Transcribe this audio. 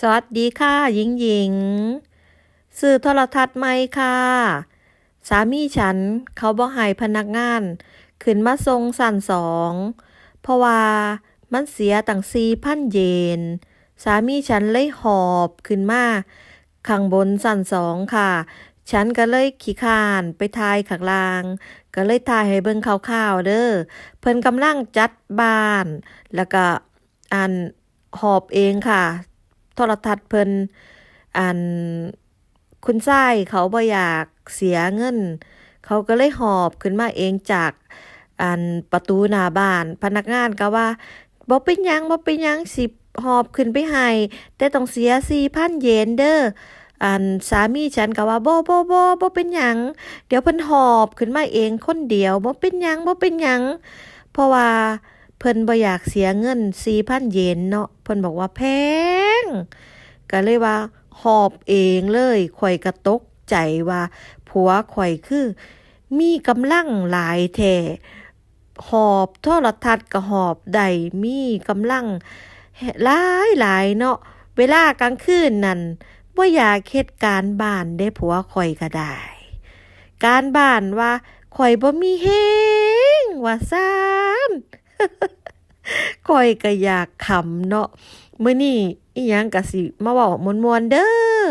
สวัสดีค่ะหญิงหญิงสื่อโทรทัศน์ไหมค่ะ สามีฉันเขาบ่ให้พนักงาน ขึ้นมาส่งสั่นสอง เพราะว่ามันเสียตั้งสี่พันเยน สามีฉันเลยหอบขึ้นมาข้างบนสั่นสองค่ะ ฉันก็เลยขี้คานไปทายข้างล่าง ก็เลยทายให้เบิ่งคร่าวๆเด้อ เพิ่นกำลังจัดบ้าน แล้วก็อันหอบเองค่ะ โทรทัศน์เพิ่นอันคุณชายเขาบ่อยากเสียเงิน เขาก็เลยหอบขึ้นมาเองจากอันประตูหน้าบ้าน พนักงานก็ว่าบ่เป็นยังบ่เป็นยังสิหอบขึ้นไปให้แต่ต้องเสีย4,000เยนเด้ออันสามีฉันก็ว่าบ่บ่บ่บ่เป็นหยังเดี๋ยวเพิ่นหอบขึ้นมาเองคนเดียวบ่เป็นหยังบ่เป็นหยังเพราะว่าเพิ่นบ่อยากเสียเงิน4,000เยนเนาะเพิ่นบอกว่าแพง ก็เลยว่า หอบเองเลยข่อยก็ตกใจว่า ผัวข่อยคือ มีกำลังหลายแท้หอบโทรทัศน์ก็หอบได้มีกำลังหลายหลายเนาะเวลากลางคืนนั่นบ่อยากเฮ็ดการบ้านได้ผัวข่อยก็ได้ การบ้านว่าข่อยบ่มีแฮงว่าซ่านข่อยก็อยากขำเนาะ มื้อนี้อีหยังก็สิมาเว้ามวนๆเด้อ